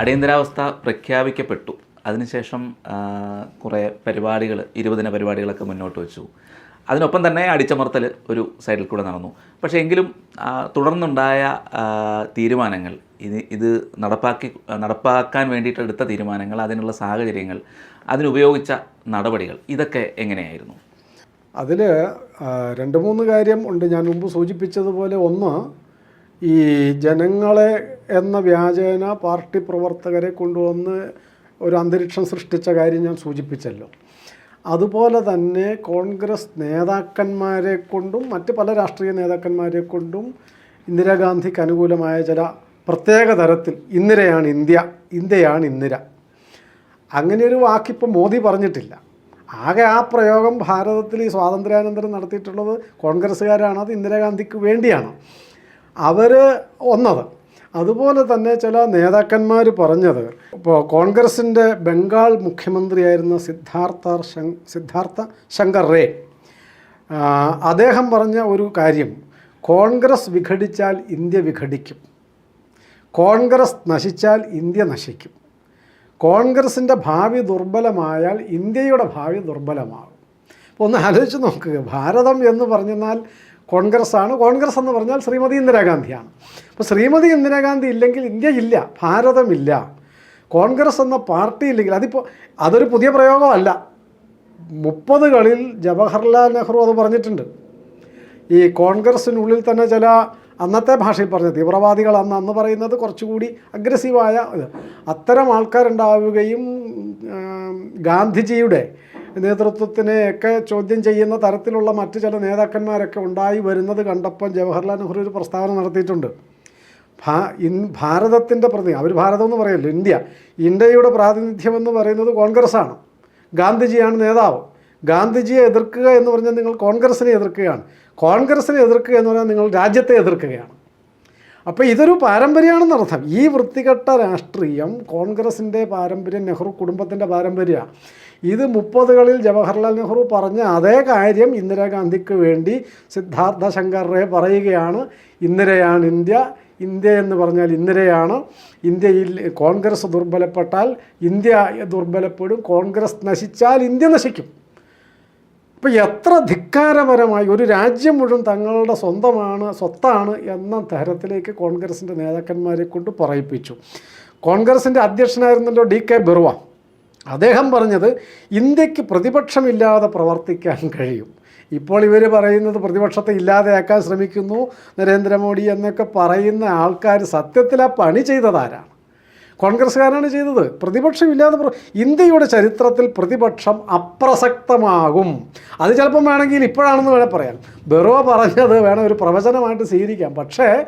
അടിയന്തരാവസ്ഥ പ്രഖ്യാപിക്കപ്പെട്ടു. അതിനുശേഷം കുറേ പരിപാടികൾ ഇരുപതിന പരിപാടികളൊക്കെ മുന്നോട്ട് വെച്ചു. അതിനൊപ്പം തന്നെ അടിച്ചമർത്തൽ ഒരു സൈഡിൽ കൂടെ നടന്നു. പക്ഷേ എങ്കിലും തുടർന്നുണ്ടായ തീരുമാനങ്ങൾ ഇത് ഇത് നടപ്പാക്കി നടപ്പാക്കാൻ വേണ്ടിയിട്ട് എടുത്ത തീരുമാനങ്ങൾ അതിനുള്ള സാഹചര്യങ്ങൾ അതിനുപയോഗിച്ച നടപടികൾ ഇതൊക്കെ എങ്ങനെയായിരുന്നു? അതിൽ രണ്ട് മൂന്ന് കാര്യം ഉണ്ട് ഞാൻ മുമ്പ് സൂചിപ്പിച്ചതുപോലെ. ഒന്ന് ഈ ജനങ്ങളെ എന്ന വ്യാജേന പാർട്ടി പ്രവർത്തകരെ കൊണ്ടുവന്ന് ഒരു അന്തരീക്ഷം സൃഷ്ടിച്ച കാര്യം ഞാൻ സൂചിപ്പിച്ചല്ലോ. അതുപോലെ തന്നെ കോൺഗ്രസ് നേതാക്കന്മാരെ കൊണ്ടും മറ്റ് പല രാഷ്ട്രീയ നേതാക്കന്മാരെ കൊണ്ടും ഇന്ദിരാഗാന്ധിക്ക് അനുകൂലമായ ചില പ്രത്യേക തരത്തിൽ ഇന്ദിരയാണ് ഇന്ത്യ ഇന്ത്യയാണ് ഇന്ദിര. അങ്ങനെ ഒരു വാക്കിപ്പോൾ മോദി പറഞ്ഞിട്ടില്ല. ആകെ ആ പ്രയോഗം ഭാരതത്തിൽ ഈ സ്വാതന്ത്ര്യാനന്തരം നടത്തിയിട്ടുള്ളത് കോൺഗ്രസ്സുകാരാണ് അത് ഇന്ദിരാഗാന്ധിക്ക് വേണ്ടിയാണ്. അവർ ഒന്നത്. അതുപോലെ തന്നെ ചില നേതാക്കന്മാർ പറഞ്ഞത് ഇപ്പോൾ കോൺഗ്രസിന്റെ ബംഗാൾ മുഖ്യമന്ത്രിയായിരുന്ന സിദ്ധാർത്ഥ സിദ്ധാർത്ഥ ശങ്കർ റേ അദ്ദേഹം പറഞ്ഞ ഒരു കാര്യം കോൺഗ്രസ് വിഘടിച്ചാൽ ഇന്ത്യ വിഘടിക്കും. കോൺഗ്രസ് നശിച്ചാൽ ഇന്ത്യ നശിക്കും. കോൺഗ്രസിന്റെ ഭാവി ദുർബലമായാൽ ഇന്ത്യയുടെ ഭാവി ദുർബലമാകും. ഒന്ന് ആലോചിച്ച് നോക്കുക ഭാരതം എന്ന് പറഞ്ഞാൽ കോൺഗ്രസ് ആണ് കോൺഗ്രസ് എന്ന് പറഞ്ഞാൽ ശ്രീമതി ഇന്ദിരാഗാന്ധിയാണ്. അപ്പോൾ ശ്രീമതി ഇന്ദിരാഗാന്ധി ഇല്ലെങ്കിൽ ഇന്ത്യ ഇല്ല ഭാരതമില്ല. കോൺഗ്രസ് എന്ന പാർട്ടി ഇല്ലെങ്കിൽ അതിപ്പോൾ അതൊരു പുതിയ പ്രയോഗമല്ല. മുപ്പതുകളിൽ ജവഹർലാൽ നെഹ്റു അത് പറഞ്ഞിട്ടുണ്ട്. ഈ കോൺഗ്രസ്സിനുള്ളിൽ തന്നെ ചില അന്നത്തെ ഭാഷയിൽ പറഞ്ഞ തീവ്രവാദികൾ അന്ന് അന്ന് പറയുന്നത് കുറച്ചുകൂടി അഗ്രസീവായ അത്തരം ആൾക്കാരുണ്ടാവുകയും ഗാന്ധിജിയുടെ നേതൃത്വത്തിനെയൊക്കെ ചോദ്യം ചെയ്യുന്ന തരത്തിലുള്ള മറ്റു ചില നേതാക്കന്മാരൊക്കെ ഉണ്ടായി വരുന്നത് കണ്ടപ്പോൾ ജവഹർലാൽ നെഹ്റു ഒരു പ്രസ്താവന നടത്തിയിട്ടുണ്ട്. ഭാ ഇൻ ഭാരതത്തിന്റെ പ്രതി അവർ ഭാരതം എന്ന് പറയല്ലോ ഇന്ത്യ. ഇന്ത്യയുടെ പ്രാതിനിധ്യം എന്ന് പറയുന്നത് കോൺഗ്രസ്സാണ്. ഗാന്ധിജിയാണ് നേതാവ്. ഗാന്ധിജിയെ എതിർക്കുക എന്ന് പറഞ്ഞാൽ നിങ്ങൾ കോൺഗ്രസിനെ എതിർക്കുകയാണ്. കോൺഗ്രസിനെ എതിർക്കുക എന്ന് പറഞ്ഞാൽ നിങ്ങൾ രാജ്യത്തെ എതിർക്കുകയാണ്. അപ്പോൾ ഇതൊരു പാരമ്പര്യമാണെന്ന് അർത്ഥം. ഈ വൃത്തികെട്ട രാഷ്ട്രീയം കോൺഗ്രസിന്റെ പാരമ്പര്യം നെഹ്റു കുടുംബത്തിന്റെ പാരമ്പര്യമാണ്. ഇത് മുപ്പതുകളിൽ ജവഹർലാൽ നെഹ്റു പറഞ്ഞ അതേ കാര്യം ഇന്ദിരാഗാന്ധിക്ക് വേണ്ടി സിദ്ധാർത്ഥ ശങ്കർ റേ പറയുകയാണ്. ഇന്ദിരയാണ് ഇന്ത്യ ഇന്ത്യ എന്ന് പറഞ്ഞാൽ ഇന്ദിരയാണ്. ഇന്ത്യയിൽ കോൺഗ്രസ് ദുർബലപ്പെട്ടാൽ ഇന്ത്യ ദുർബലപ്പെടും കോൺഗ്രസ് നശിച്ചാൽ ഇന്ത്യ നശിക്കും. അപ്പോൾ എത്ര ധിക്കാരപരമായി ഒരു രാജ്യം മുഴുവൻ തങ്ങളുടെ സ്വന്തമാണ് സ്വത്താണ് എന്ന തരത്തിലേക്ക് കോൺഗ്രസിന്റെ നേതാക്കന്മാരെ കൊണ്ട് പറയിപ്പിച്ചു. കോൺഗ്രസിന്റെ അധ്യക്ഷനായിരുന്നല്ലോ ഡി കെ ബിർവ. അദ്ദേഹം പറഞ്ഞത് ഇന്ത്യയ്ക്ക് പ്രതിപക്ഷമില്ലാതെ പ്രവർത്തിക്കാൻ കഴിയും. ഇപ്പോൾ ഇവർ പറയുന്നത് പ്രതിപക്ഷത്തെ ഇല്ലാതെയാക്കാൻ ശ്രമിക്കുന്നു നരേന്ദ്രമോദി എന്നൊക്കെ പറയുന്ന ആൾക്കാർ സത്യത്തിൽ ആ പണി ചെയ്തതാരാണ് കോൺഗ്രസ്സുകാരാണ് ചെയ്തത്. പ്രതിപക്ഷം ഇല്ലാതെ ഇന്ത്യയുടെ ചരിത്രത്തിൽ പ്രതിപക്ഷം അപ്രസക്തമാകും. അത് ചിലപ്പം വേണമെങ്കിൽ ഇപ്പോഴാണെന്ന് വേണേൽ പറയാം. ബെറോ പറഞ്ഞത് വേണം ഒരു പ്രവചനമായിട്ട് സ്വീകരിക്കാം. പക്ഷേ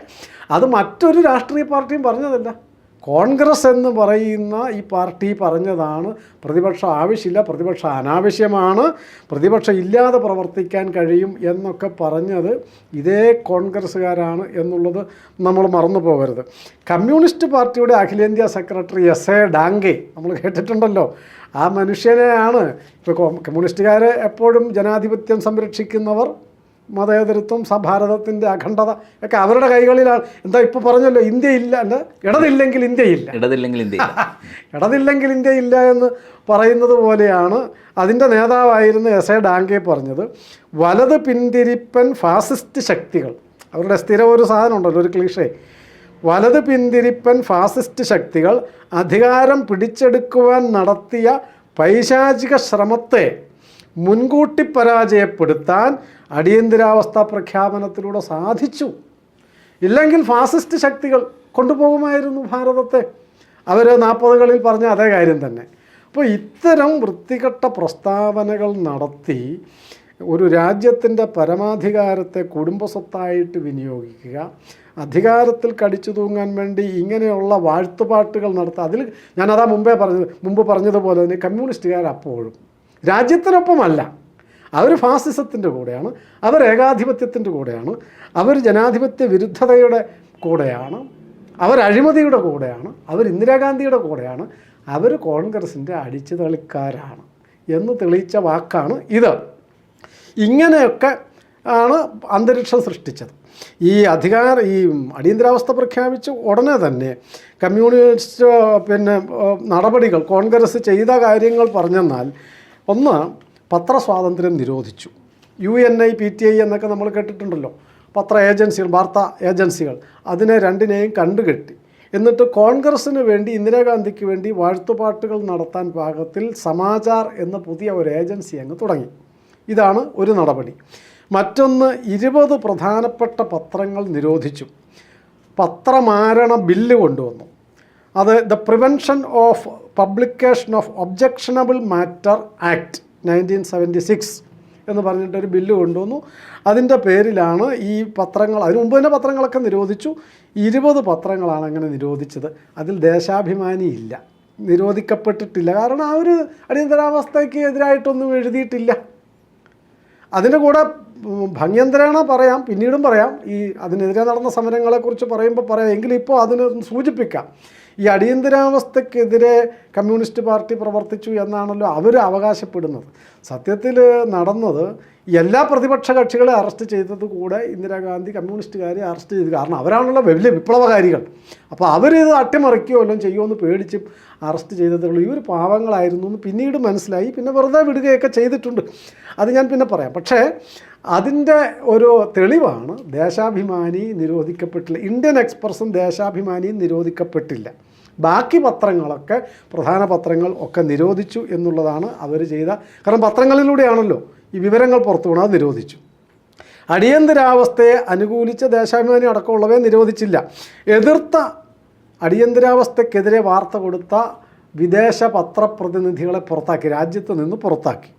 അത് മറ്റൊരു രാഷ്ട്രീയ പാർട്ടിയും പറഞ്ഞതല്ല. കോൺഗ്രസ് എന്ന് പറയുന്ന ഈ പാർട്ടി പറഞ്ഞതാണ് പ്രതിപക്ഷം ആവശ്യമില്ല പ്രതിപക്ഷം അനാവശ്യമാണ് പ്രതിപക്ഷം ഇല്ലാതെ പ്രവർത്തിക്കാൻ കഴിയും എന്നൊക്കെ പറഞ്ഞത് ഇതേ കോൺഗ്രസ്സുകാരാണ് എന്നുള്ളത് നമ്മൾ മറന്നു പോകരുത്. കമ്മ്യൂണിസ്റ്റ് പാർട്ടിയുടെ അഖിലേന്ത്യാ സെക്രട്ടറി എസ് എ ഡാങ്കെ നമ്മൾ കേട്ടിട്ടുണ്ടല്ലോ ആ മനുഷ്യനെയാണ്. ഇപ്പോൾ കമ്മ്യൂണിസ്റ്റുകാർ എപ്പോഴും ജനാധിപത്യം സംരക്ഷിക്കുന്നവർ മതേതരത്വം സഭാരതത്തിന്റെ ഭാരതത്തിന്റെ അഖണ്ഡത ഒക്കെ അവരുടെ കൈകളിലാണ്. എന്താ ഇപ്പോൾ പറഞ്ഞല്ലോ ഇന്ത്യ ഇല്ല അല്ല ഇടതില്ലെങ്കിൽ ഇന്ത്യയില്ല ഇടതില്ലെങ്കിൽ ഇന്ത്യ ഇടതില്ലെങ്കിൽ ഇന്ത്യ ഇല്ല എന്ന് പറയുന്നത് പോലെയാണ് അതിന്റെ നേതാവായിരുന്നു എസ് എ ഡാങ്കെ പറഞ്ഞത്. വലത് പിന്തിരിപ്പൻ ഫാസിസ്റ്റ് ശക്തികൾ. അവരുടെ സ്ഥിരം ഒരു സാധനം ഉണ്ടല്ലോ ഒരു ക്ലീഷേ. വലത് പിന്തിരിപ്പൻ ഫാസിസ്റ്റ് ശക്തികൾ അധികാരം പിടിച്ചെടുക്കുവാൻ നടത്തിയ പൈശാചിക ശ്രമത്തെ മുൻകൂട്ടി പരാജയപ്പെടുത്താൻ അടിയന്തരാവസ്ഥ പ്രഖ്യാപനത്തിലൂടെ സാധിച്ചു. ഇല്ലെങ്കിൽ ഫാസിസ്റ്റ് ശക്തികൾ കൊണ്ടുപോകുമായിരുന്നു ഭാരതത്തെ. അവർ നാൽപ്പതുകളിൽ പറഞ്ഞ അതേ കാര്യം തന്നെ. അപ്പോൾ ഇത്തരം വൃത്തികെട്ട പ്രസ്താവനകൾ നടത്തി ഒരു രാജ്യത്തിന്റെ പരമാധികാരത്തെ കുടുംബസ്വത്തായിട്ട് വിനിയോഗിക്കുക അധികാരത്തിൽ കടിച്ചു തൂങ്ങാൻ വേണ്ടി ഇങ്ങനെയുള്ള വാഴ്ത്തുപാട്ടുകൾ നടത്തുക. അതിൽ ഞാനതാ മുമ്പേ പറഞ്ഞത് മുമ്പ് പറഞ്ഞതുപോലെ തന്നെ കമ്മ്യൂണിസ്റ്റുകാർ അപ്പോഴും രാജ്യത്തിനൊപ്പമല്ല. അവർ ഫാസിസത്തിന്റെ കൂടെയാണ് അവർ ഏകാധിപത്യത്തിന്റെ കൂടെയാണ് അവർ ജനാധിപത്യ വിരുദ്ധതയുടെ കൂടെയാണ് അവർ അഴിമതിയുടെ കൂടെയാണ് അവർ ഇന്ദിരാഗാന്ധിയുടെ കൂടെയാണ് അവർ കോൺഗ്രസിന്റെ അടിച്ചു തെളിക്കാരാണ് എന്ന് തെളിയിച്ച വാക്കാണ് ഇത്. ഇങ്ങനെയൊക്കെ ആണ് അന്തരീക്ഷം സൃഷ്ടിച്ചത്. ഈ അധികാര ഈ അടിയന്തരാവസ്ഥ പ്രഖ്യാപിച്ച് ഉടനെ തന്നെ കമ്മ്യൂണിസ്റ്റ് പിന്നെ നടപടികൾ കോൺഗ്രസ് ചെയ്ത കാര്യങ്ങൾ പറഞ്ഞെന്നാൽ ഒന്ന് പത്രസ്വാതന്ത്ര്യം നിരോധിച്ചു. U N I P T I എന്നൊക്കെ നമ്മൾ കേട്ടിട്ടുണ്ടല്ലോ. പത്ര ഏജൻസികൾ വാർത്താ ഏജൻസികൾ അതിനെ രണ്ടിനെയും കണ്ടുകെട്ടി. എന്നിട്ട് കോൺഗ്രസ്സിന് വേണ്ടി ഇന്ദിരാഗാന്ധിക്ക് വേണ്ടി വാഴ്ത്തുപാട്ടുകൾ നടത്താൻ പാകത്തിൽ സമാചാർ എന്ന പുതിയ ഒരു ഏജൻസി അങ്ങ് തുടങ്ങി. ഇതാണ് ഒരു നടപടി. മറ്റൊന്ന് ഇരുപത് പ്രധാനപ്പെട്ട പത്രങ്ങൾ നിരോധിച്ചു. പത്രമാരണ ബില്ല് കൊണ്ടുവന്നു. അത് the prevention of publication of objectionable matter act. Nineteen seventy six എന്ന് പറഞ്ഞിട്ടൊരു ബില്ല് കൊണ്ടുവന്നു. അതിന്റെ പേരിലാണ് ഈ പത്രങ്ങൾ അതിനു മുമ്പ് തന്നെ പത്രങ്ങളൊക്കെ നിരോധിച്ചു. ഇരുപത് പത്രങ്ങളാണ് അങ്ങനെ നിരോധിച്ചത്. അതിൽ ദേശാഭിമാനി ഇല്ല. നിരോധിക്കപ്പെട്ടിട്ടില്ല. കാരണം ആ ഒരു അടിയന്തരാവസ്ഥയ്ക്ക് എതിരായിട്ടൊന്നും എഴുതിയിട്ടില്ല. അതിന്റെ കൂടെ ഭംഗ്യന്തരേണ പറയാം. പിന്നീടും പറയാം. ഈ അതിനെതിരെ നടന്ന സമരങ്ങളെക്കുറിച്ച് പറയുമ്പോൾ പറയാം. എങ്കിലും ഇപ്പോൾ അതിന് സൂചിപ്പിക്കാം. ഈ അടിയന്തരാവസ്ഥക്കെതിരെ കമ്മ്യൂണിസ്റ്റ് പാർട്ടി പ്രവർത്തിച്ചു എന്നാണല്ലോ അവർ അവകാശപ്പെടുന്നത്. സത്യത്തിൽ നടന്നത് എല്ലാ പ്രതിപക്ഷ കക്ഷികളെ അറസ്റ്റ് ചെയ്തത് കൂടെ ഇന്ദിരാഗാന്ധി കമ്മ്യൂണിസ്റ്റുകാരെ അറസ്റ്റ് ചെയ്തു. കാരണം അവരാണല്ലോ വലിയ വിപ്ലവകാരികൾ. അപ്പോൾ അവരിത് അട്ടിമറിക്കുകയോ എല്ലാം ചെയ്യുമോ എന്ന് പേടിച്ച് അറസ്റ്റ് ചെയ്തതുള്ളൂ ഇവർ പാവങ്ങളായിരുന്നു എന്ന് പിന്നീട് മനസ്സിലായി. പിന്നെ വെറുതെ വിടുകയൊക്കെ ചെയ്തിട്ടുണ്ട്. അത് ഞാൻ പിന്നെ പറയാം. പക്ഷേ അതിന്റെ ഒരു തെളിവാണ് ദേശാഭിമാനി നിരോധിക്കപ്പെട്ടില്ല. ഇന്ത്യൻ എക്സ്പ്രസും ദേശാഭിമാനിയും നിരോധിക്കപ്പെട്ടില്ല. ബാക്കി പത്രങ്ങളൊക്കെ പ്രധാന പത്രങ്ങൾ ഒക്കെ നിരോധിച്ചു എന്നുള്ളതാണ് അവർ ചെയ്ത കാരണം പത്രങ്ങളിലൂടെയാണല്ലോ ഈ വിവരങ്ങൾ പുറത്തു പോകണം അത് നിരോധിച്ചു. അടിയന്തരാവസ്ഥയെ അനുകൂലിച്ച ദേശാഭിമാനി അടക്കമുള്ളവയെ നിരോധിച്ചില്ല. എതിർത്ത അടിയന്തരാവസ്ഥക്കെതിരെ വാർത്ത കൊടുത്ത വിദേശ പത്രപ്രതിനിധികളെ പുറത്താക്കി രാജ്യത്ത് നിന്ന് പുറത്താക്കി.